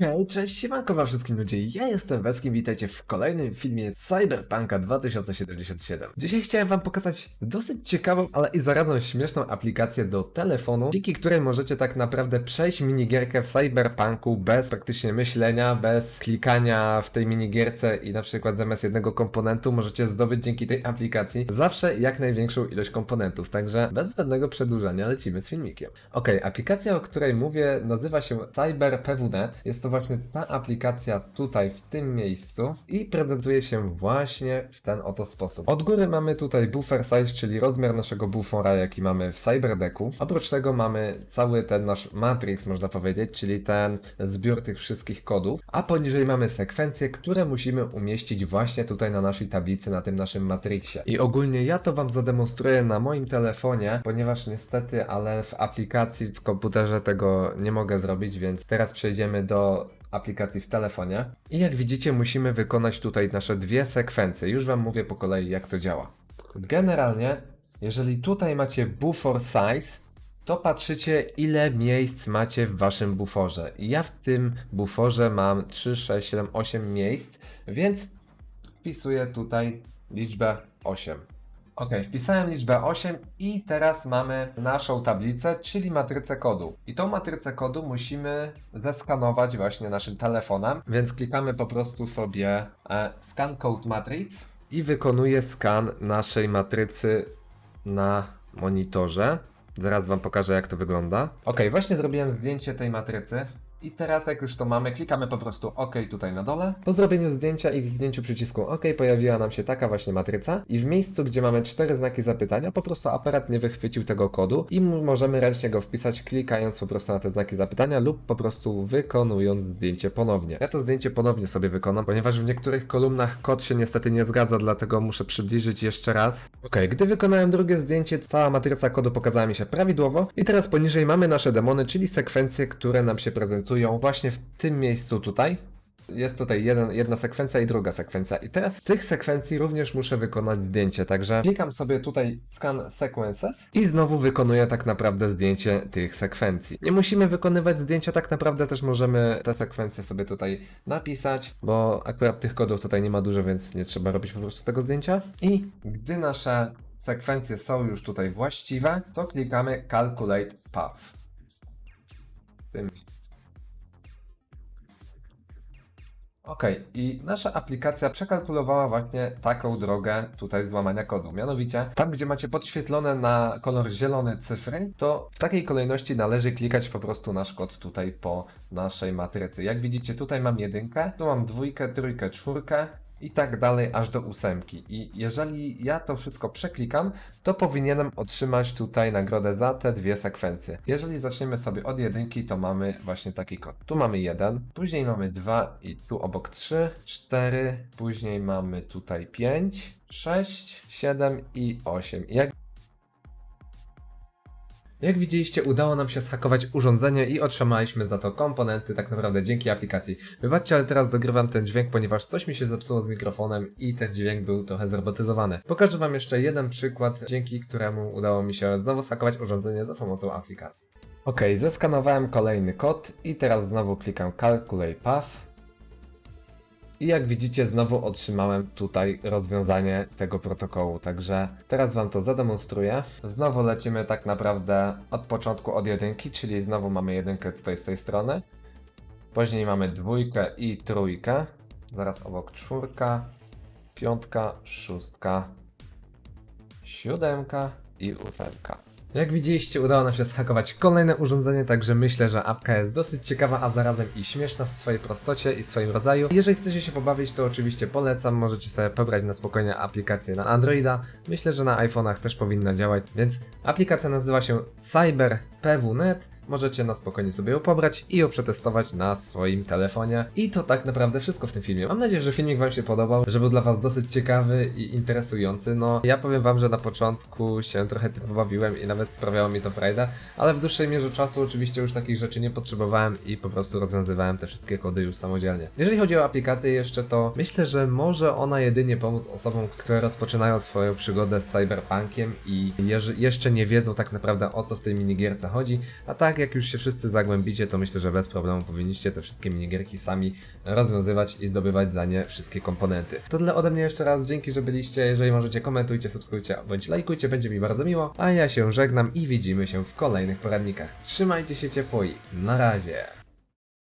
Hej, cześć, siemanko wam wszystkim ludzie, ja jestem Weskim, witajcie w kolejnym filmie Cyberpunka 2077. Dzisiaj chciałem wam pokazać dosyć ciekawą, ale i zarazem śmieszną aplikację do telefonu, dzięki której możecie tak naprawdę przejść minigierkę w Cyberpunku bez praktycznie myślenia, bez klikania w tej minigierce i na przykład zamiast jednego komponentu możecie zdobyć dzięki tej aplikacji zawsze jak największą ilość komponentów, także bez zbędnego przedłużania lecimy z filmikiem. Ok, aplikacja, o której mówię nazywa się CyberPWNet, jest to właśnie ta aplikacja tutaj w tym miejscu i prezentuje się właśnie w ten oto sposób. Od góry mamy tutaj buffer size, czyli rozmiar naszego bufora, jaki mamy w CyberDecku. Oprócz tego mamy cały ten nasz matrix, można powiedzieć, czyli ten zbiór tych wszystkich kodów, a poniżej mamy sekwencje, które musimy umieścić właśnie tutaj na naszej tablicy, na tym naszym matrixie. I ogólnie ja to Wam zademonstruję na moim telefonie, ponieważ niestety, ale w aplikacji w komputerze tego nie mogę zrobić, więc teraz przejdziemy do aplikacji w telefonie. I jak widzicie, musimy wykonać tutaj nasze dwie sekwencje. Już Wam mówię po kolei, jak to działa. Generalnie, jeżeli tutaj macie buffer size, to patrzycie, ile miejsc macie w waszym buforze. Ja w tym buforze mam 3, 6, 7, 8 miejsc, więc wpisuję tutaj liczbę 8. Ok, wpisałem liczbę 8 i teraz mamy naszą tablicę, czyli matrycę kodu. I tą matrycę kodu musimy zeskanować właśnie naszym telefonem, więc klikamy po prostu sobie e, Scan Code Matrix i wykonuje skan naszej matrycy na monitorze. Zaraz Wam pokażę, jak to wygląda. Ok, właśnie zrobiłem zdjęcie tej matrycy. I teraz, jak już to mamy, klikamy po prostu OK tutaj na dole. Po zrobieniu zdjęcia i kliknięciu przycisku OK pojawiła nam się taka właśnie matryca. I w miejscu, gdzie mamy cztery znaki zapytania, po prostu aparat nie wychwycił tego kodu i możemy ręcznie go wpisać, klikając po prostu na te znaki zapytania lub po prostu wykonując zdjęcie ponownie. Ja to zdjęcie ponownie sobie wykonam, ponieważ w niektórych kolumnach kod się niestety nie zgadza, dlatego muszę przybliżyć jeszcze raz. Ok, gdy wykonałem drugie zdjęcie, cała matryca kodu pokazała mi się prawidłowo i teraz poniżej mamy nasze demony, czyli sekwencje, które nam się prezentują właśnie w tym miejscu tutaj. Jest tutaj jeden, jedna sekwencja i druga sekwencja. I teraz tych sekwencji również muszę wykonać zdjęcie, także klikam sobie tutaj Scan Sequences i znowu wykonuję tak naprawdę zdjęcie tych sekwencji. Nie musimy wykonywać zdjęcia, tak naprawdę też możemy te sekwencje sobie tutaj napisać, bo akurat tych kodów tutaj nie ma dużo, więc nie trzeba robić po prostu tego zdjęcia. I gdy nasze sekwencje są już tutaj właściwe, to klikamy Calculate Path. W tym miejscu. Ok, i nasza aplikacja przekalkulowała właśnie taką drogę tutaj złamania kodu. Mianowicie, tam gdzie macie podświetlone na kolor zielony cyfry, to w takiej kolejności należy klikać po prostu nasz kod tutaj po naszej matrycy. Jak widzicie, tutaj mam jedynkę, tu mam dwójkę, trójkę, czwórkę i tak dalej aż do ósemki. I jeżeli ja to wszystko przeklikam, to powinienem otrzymać tutaj nagrodę za te dwie sekwencje. Jeżeli zaczniemy sobie od jedynki, to mamy właśnie taki kod. Tu mamy jeden, później mamy dwa i tu obok trzy, cztery, później mamy tutaj pięć, sześć, siedem i osiem. I jak jak widzieliście, udało nam się zhakować urządzenie i otrzymaliśmy za to komponenty tak naprawdę dzięki aplikacji. Wybaczcie, ale teraz dogrywam ten dźwięk, ponieważ coś mi się zepsuło z mikrofonem i ten dźwięk był trochę zrobotyzowany. Pokażę wam jeszcze jeden przykład, dzięki któremu udało mi się znowu zhakować urządzenie za pomocą aplikacji. Ok, zeskanowałem kolejny kod i teraz znowu klikam Calculate Path. I jak widzicie, znowu otrzymałem tutaj rozwiązanie tego protokołu, także teraz Wam to zademonstruję. Znowu lecimy tak naprawdę od początku od jedynki, czyli znowu mamy jedynkę tutaj z tej strony. Później mamy dwójkę i trójkę. Zaraz obok czwórka, piątka, szóstka, siódemka i ósemka. Jak widzieliście, udało nam się zhakować kolejne urządzenie, także myślę, że apka jest dosyć ciekawa, a zarazem i śmieszna w swojej prostocie i swoim rodzaju. Jeżeli chcecie się pobawić, to oczywiście polecam, możecie sobie pobrać na spokojnie aplikację na Androida. Myślę, że na iPhone'ach też powinna działać, więc aplikacja nazywa się CyberPWNet. Możecie na spokojnie sobie ją pobrać i ją przetestować na swoim telefonie. I to tak naprawdę wszystko w tym filmie. Mam nadzieję, że filmik Wam się podobał, że był dla Was dosyć ciekawy i interesujący. No, ja powiem Wam, że na początku się trochę tym pobawiłem i nawet sprawiało mi to frajdę, ale w dłuższej mierze czasu oczywiście już takich rzeczy nie potrzebowałem i po prostu rozwiązywałem te wszystkie kody już samodzielnie. Jeżeli chodzi o aplikację jeszcze, to myślę, że może ona jedynie pomóc osobom, które rozpoczynają swoją przygodę z cyberpunkiem i jeszcze nie wiedzą tak naprawdę o co w tej minigierce chodzi, a tak jak już się wszyscy zagłębicie, to myślę, że bez problemu powinniście te wszystkie minigierki sami rozwiązywać i zdobywać za nie wszystkie komponenty. To tyle ode mnie jeszcze raz, dzięki, że byliście. Jeżeli możecie, komentujcie, subskrybujcie bądź lajkujcie, będzie mi bardzo miło. A ja się żegnam i widzimy się w kolejnych poradnikach. Trzymajcie się ciepło i na razie.